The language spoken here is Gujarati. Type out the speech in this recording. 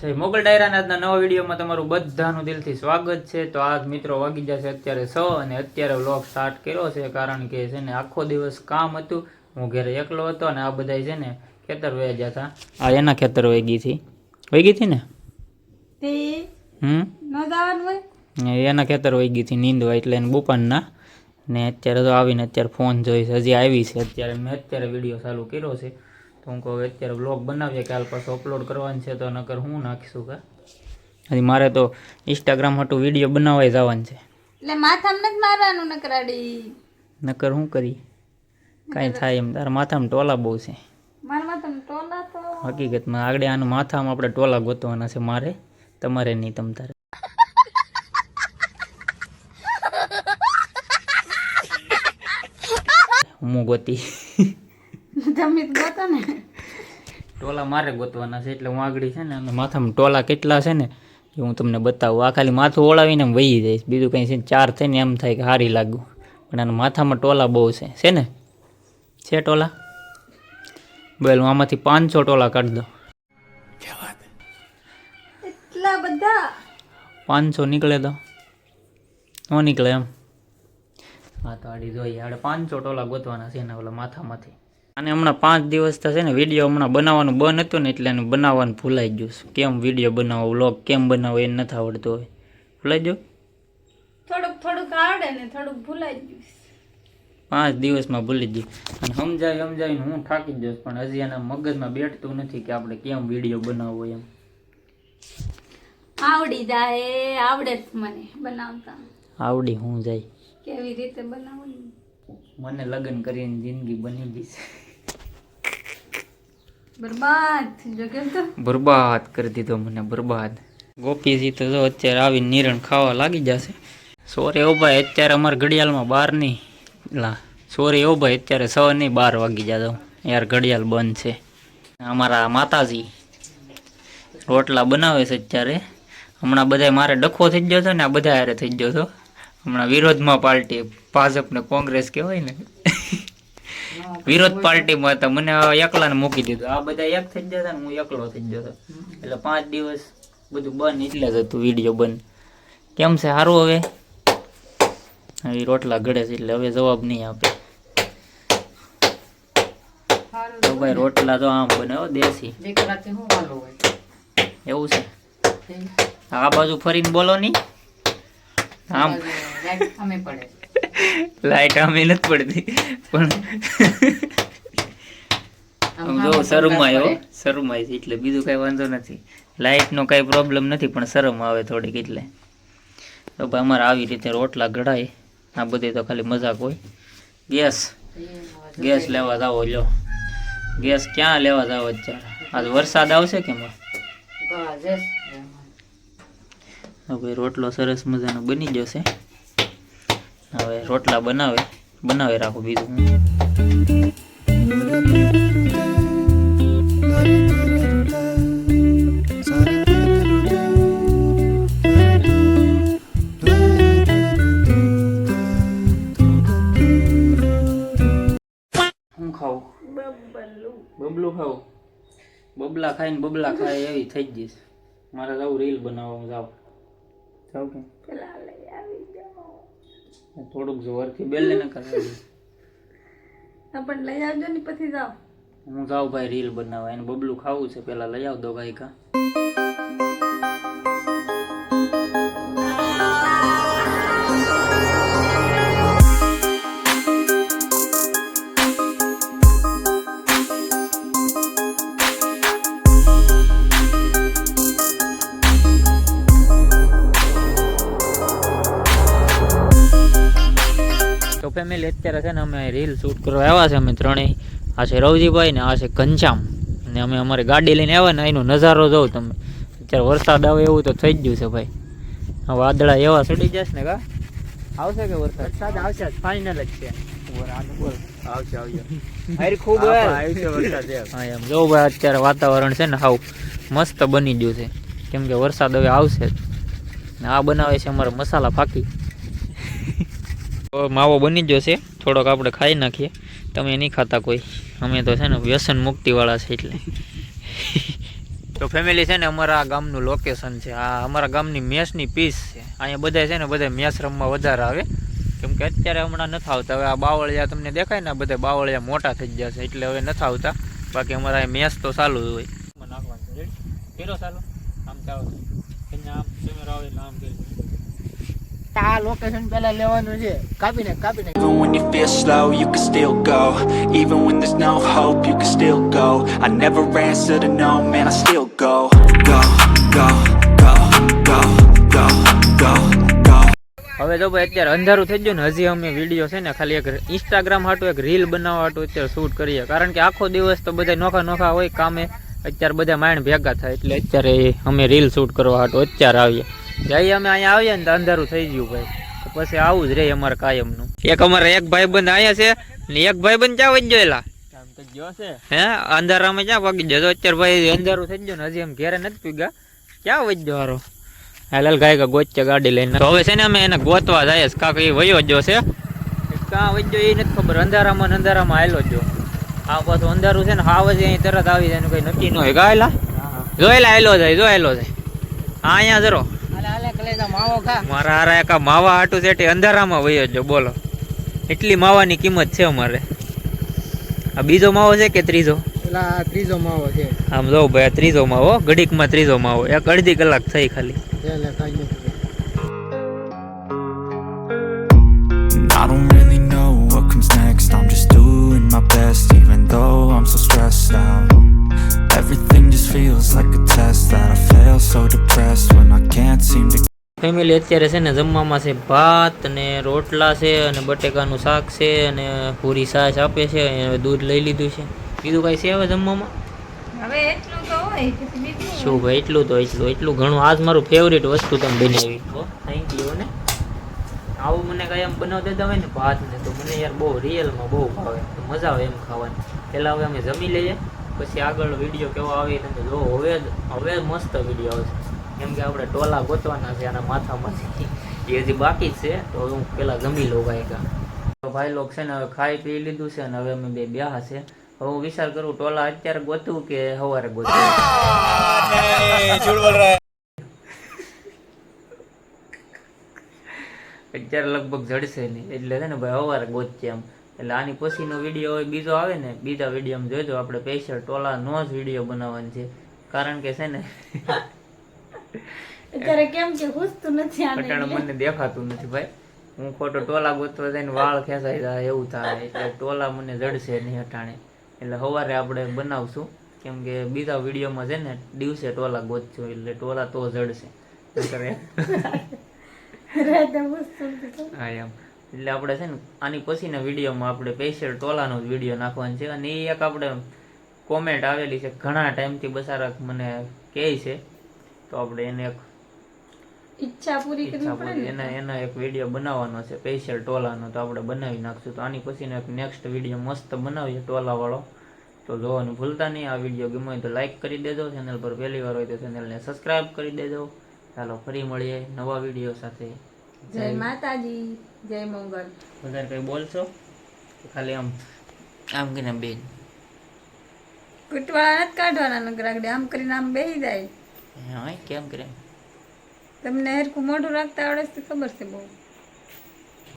જય મોગલ ડાયરાના આજના નવા વિડીયોમાં તમારું બધાનું દિલથી સ્વાગત છે. તો આજ મિત્રો વાગી જશે અત્યારે સો અને અત્યારે વ્લોગ સ્ટાર્ટ કર્યો છે કારણ કે છે ને આખો દિવસ કામ હતું. હું ઘરે એકલો હતો અને આ બધા છે ને ખેતર વહી ગયા હતા. આ એના ખેતર વહી ગઈ હતી. વહી ગઈ હતી ને? હમ? એના ખેતર વહી ગઈ હતી નીંદવા એટલે એને બુપાનના. ને અત્યારે તો આવીને અત્યારે ફોન જોઈશ હજી આવી છે. અત્યારે મેં અત્યારે વીડિયો ચાલુ કર્યો છે. હું કહું અત્યારે બ્લોગ બનાવીએ કાલ પાછો અપલોડ કરવાનું છે તો નકર હું નાખીશું કે? હજી મારે તો ઇન્સ્ટાગ્રામ હાટું વીડિયો બનાવવા જવાનું છે. એટલે માથામાં નથી મારવાનું નકરાડી નકર શું કરી? કાંઈ થાય એમ તારા માથામાં ટોલા બહુ છે. મારા માથામાં ટોલા હકીકતમાં આગળ આનું માથામાં આપણે ટોલા ગોતવાના છે મારે તમારે નહીં તમ તારે. હું ગોતી. તમે ગોતો ને? ટોલા મારે ગોતવાના છે એટલે હું આગળ છે ને અને માથામાં ટોલા કેટલા છે ને એ હું તમને બતાવું. આ ખાલી માથું ઓળાવીને એમ વહી જઈશ બીજું કંઈ છે ચાર થઈને એમ થાય કે હારી લાગુ. પણ આના માથામાં ટોલા બહુ છે. છે ને? છે ટોલા? બોલ હું આમાંથી પાંચસો ટોલા કાઢી દો એટલા બધા? પાંચસો નીકળે તો. ન નીકળે એમ. હા તો આડી જોઈએ આપણે પાંચસો ટોલા ગોતવાના છે એના ઓલા માથામાંથી. અને હમણાં પાંચ દિવસ થશે ને વીડિયો હમણાં બનાવવાનું બંધ હતું ને એટલે એને બનાવવાનું ભૂલાઈ ગયું છે. કેમ વીડિયો બનાવો વ્લોગ કેમ બનાવો એ નથી આવડતું હોય. ભૂલાઈ ગયો? થોડુંક થોડુંક આવડે ને થોડુંક ભૂલાઈ ગયું પાંચ દિવસમાં ભૂલી ગયું. અને સમજાવી સમજાવીને હું થાકી જ જઈશ પણ હજી એના મગજમાં બેઠતું નથી કે આપણે કેમ વીડિયો બનાવવો એમ. આવડી જાય આવડે મને બનાવતા. આવડી હું જાય. કેવી રીતે બનાવવાની? મને લગ્ન કરીને જિંદગી બની ગઈ છે. બરબાદ બરબાદ કરી દીધો મને, બરબાદ. ગોપીજી તો જો અત્યારે આવી નિરણ ખાવા લાગી જશે. સોરે ઓ ભાઈ, અત્યારે અમારા ઘડિયાળમાં બાર નહીં. લા, સોરે ઓ ભાઈ, અત્યારે છ નહીં, બાર વાગી જાતો યાર ઘડિયાળ બંધ છે. અમારા માતાજી રોટલા બનાવે છે અત્યારે. હમણાં બધા મારે ડખો થઈ ગયો હતો ને, આ બધા હારે થઈ ગયો હતો હમણાં વિરોધમાં પાર્ટી ભાજપ ને કોંગ્રેસ કહેવાય ને. વિરોધ પાર્ટીમાં હતા. મને એકલાને મૂકી દીધું. આ બધા એક થઈ જતા ને હું એકલો થઈ જતો એટલે પાંચ દિવસ બધું બંધ એટલે જ હતું વીડિયો બંધ. કેમ છે? સારું હવે? હવે રોટલા ઘડે છે એટલે હવે જવાબ નહીં આપે. તો ભાઈ રોટલા તો આમ બને હો દેશી. એવું છે? આ બાજુ ફરીને બોલો નહીં. આમ. લાઈટ આમે નથી પડતી. પણ આમ જો શરમાયો શરમાય. છે એટલે બીજું કાંઈ વાંધો નથી. લાઇટનો કાંઈ પ્રોબ્લેમ નથી પણ શરમ આવે થોડીક એટલે. તો ભાઈ અમારે આવી રીતે રોટલા ઘડાય આ બધી તો ખાલી મજાક હોય. ગેસ. ગેસ લેવા જાવો લ્યો. ગેસ ક્યાં લેવા જાવ અત્યારે? આજ વરસાદ આવશે કે ભાઈ રોટલો સરસ મજાનો બની જશે હવે રોટલા બનાવે બનાવે રાખો બીજું. હું હું ખાવું? બબલું બબલું ખાવું. બબલા ખાઈને બબલા ખાય એવી થઈ જ જઈશ મારે જવું રીલ બનાવવા જાવ જાવ કે? પેલા લઈ આવી જાઓ થોડુંક જોરથી બેલે ને કરે પણ લઈ આવજો ને પછી જાઓ. હું જાઉં ભાઈ રીલ બનાવવા એને બબલું ખાવું છે પેલા લઈ આવ દો ગાયકા ફેમિલી અત્યારે છે ને અમે રીલ શૂટ કરવા આવ્યા છે અમે ત્રણેય. આ છે રવજીભાઈ ને આ છે ઘનશ્યામ. ને અમે અમારી ગાડી લઈને આવ્યા ને એનો નજારો જોઉં તમે. અત્યારે વરસાદ આવે એવું તો થઈ જ ગયું છે ભાઈ. વાદળા એવા સડી જશે ને કા? આવશે કે વરસાદ? વરસાદ આવશે ફાઇનલ જ છે. આવશે આવશે. હારી ખૂબ હા. એમ. જો ભાઈ અત્યારે વાતાવરણ છે ને હાવ મસ્ત બની ગયું છે. કેમ કે વરસાદ હવે આવશે ને આ બનાવે છે અમારા મસાલા ફાકી. માવો બની ગયો છે. થોડોક આપણે ખાઈ નાખીએ. તમે નહીં ખાતા કોઈ. અમે તો છે ને વ્યસન મુક્તિવાળા છે એટલે. તો ફેમિલી છે ને અમારા ગામનું લોકેશન છે. આ અમારા ગામની મેસની પીસ છે. અહીંયા બધા છે ને બધા મેસ રમવા વધારે આવે. કેમ કે અત્યારે હમણાં નથી આવતા. હવે આ બાવળિયા તમને દેખાય ને બધા બાવળિયા મોટા થઈ ગયા છે. એટલે હવે નથી આવતા. બાકી અમારા અહીં મેસ તો ચાલુ જ હોય. નાખવાનું ચાલો. આમ ચાલો. આમ કેમેરો આવે આમ આ લોકેશન પેલા લેવાનું છે. કાપીને કાપીને. Even when you feel slow, you can still go. Even when there's no hope, you can still go. I never answer to no, man, I still Go, go, go, go, go, go, go હવે તો ભાઈ અત્યારે અંધારું થઈ ગયું ને હજી અમે વીડિયો છે ને ખાલી એક ઇન્સ્ટાગ્રામ હાટું એક રીલ બનાવવા હાટું અત્યારે શૂટ કરીએ. કારણ કે આખો દિવસ તો બધા નોખા નોખા હોય કામે અત્યારે બધા માઇન્ડ ભેગા થાય એટલે અત્યારે અમે રીલ શૂટ કરવા હાટું અત્યારે આવીએ. જઈએ અમે અહીંયા આવીએ ને તો અંધારું થઈ ગયું ભાઈ. પછી આવું જ રહે અમારે કાયમનું. એક અમારા એક ભાઈબંધ અહીંયા છે ને એક ભાઈબંધ ક્યાં વહી જોયેલા હે? અંધારામાં ક્યાં પગી જતો અત્યારે ભાઈ અંધારું થઈ ગયું ને હજી એમ ઘેરે નથી પીગા ક્યાં ગયો હારો? હાલ ગાય ગોચે ગાડી લઈને. તો હવે છે ને અમે એને ગોતવા જાય કાંક એ વયો જો છે. કાં વયો એ નથી ખબર. અંધારામાં અંધારામાં આવેલો જો આ પાછું અંધારું છે ને હાવ જ અહીં તરત આવી જાય એનું કઈ નક્કી ન હોય. ગાયેલા જોયેલા આવેલો જાય જોયેલો જાય. હા અહીંયા જરો મારા હારા એકા માવા હાટું છે અંધારામાં વયો જો બોલો. એટલી માવાની કિંમત છે અમારે. આ બીજો માવો છે કે ત્રીજો? પેલા આ ત્રીજો માવો છે. આમ જો ભાઈ આ ત્રીજો માવો ઘડીકમાં ત્રીજો માવો. એક અડધી કલાક થઈ ખાલી. ફેમિલી અત્યારે છે ને જમવામાં છે ભાત ને રોટલા છે અને બટેકાનું શાક છે અને પૂરી છાશ આપે છે. હવે દૂધ લઈ લીધું છે. બીજું કાંઈ છે હવે જમવામાં? હવે એટલું તો હોય શું ભાઈ એટલું તો એટલું એટલું ઘણું. આજ મારું ફેવરેટ વસ્તુ તમે બનાવી. હો થેન્ક યુ ને. આવું મને કાંઈ એમ બનાવ દેતા હોય ને ભાત ને તો મને યાર બહુ રિયલમાં બહુ ભાવે. મજા આવે એમ ખાવાની. પહેલાં હવે અમે જમી લઈએ પછી આગળ વીડિયો કેવો આવે તમે જો હવે હવે મસ્ત વીડિયો આવશે. કેમ કે આપણે ટોલા ગોતવાના છે આના માથામાંથી. એ હજી બાકી છે, તો હું પહેલાં જમી લઉં કા તો ભાઈ લોકો છે ને હવે ખાઈ પી લીધું છે ને હવે અમે બે બ્યાહ છે. હવે હું વિચાર કરું, ટોલા અત્યારે ગોતવું કે સવારે ગોતવું? અત્યારે લગભગ જડશે નહીં. એટલે છે ને ભાઈ સવારે ગોતશે એમ. એટલે આની પછીનો વીડિયો હોય, બીજો આવે ને, બીજા વિડીયોમાં જોઈજો. આપણે સ્પેશિયલ ટોલાનો જ વીડિયો બનાવવાનો છે. કારણ કે છે ને અત્યારે કેમ કે ઘૂસતું નથી આને મને દેખાતું નથી ભાઈ. હું ખોટો ટોલા ગોતવા જઈને વાળ ખેંચાઈ જાય એવું થાય. એટલે ટોલા મને જડશે નહીં અટાણે. એટલે સવારે આપણે બનાવશું. કેમ કે બીજા વિડીયોમાં છે ને દિવસે ટોલા ગોતશું એટલે ટોલા તો જડશે. હા એમ. એટલે આપણે છે ને આની પછીના વિડીયોમાં આપણે સ્પેશિયલ ટોલાનો જ વીડિયો નાખવાનો છે. અને એ એક આપણે કોમેન્ટ આવેલી છે. ઘણા ટાઈમથી બસારક મને કહે છે. તો આપણે એને એક ઈચ્છા પૂરી કરવી પડે એના એના એક વીડિયો બનાવવાનો છે સ્પેશિયલ ટોલાનો તો આપણે બનાવી નાખશું. તો આની પછીનો એક નેક્સ્ટ વીડિયો મસ્ત બનાવીએ ટોલાવાળો. તો જોવાનું ભૂલતા નહીં આ વીડિયો ગમ્યો હોય તો લાઈક કરી દેજો. ચેનલ પર પહેલી વાર હોય તો ચેનલને સબસ્ક્રાઇબ કરી દેજો. ચાલો ફરી મળીએ નવા વીડિયો સાથે. જય માતાજી જય મંગલ. વધારે કંઈ બોલશો? ખાલી આમ આમ કરીને બેન કૂટવાળા નથી કાઢવાના નગરાગડે આમ કરીને આમ બેસી જાય. હા કેમ કરે? તમને હરખું મોઢું રાખતા આવડે છે ખબર છે બહુ.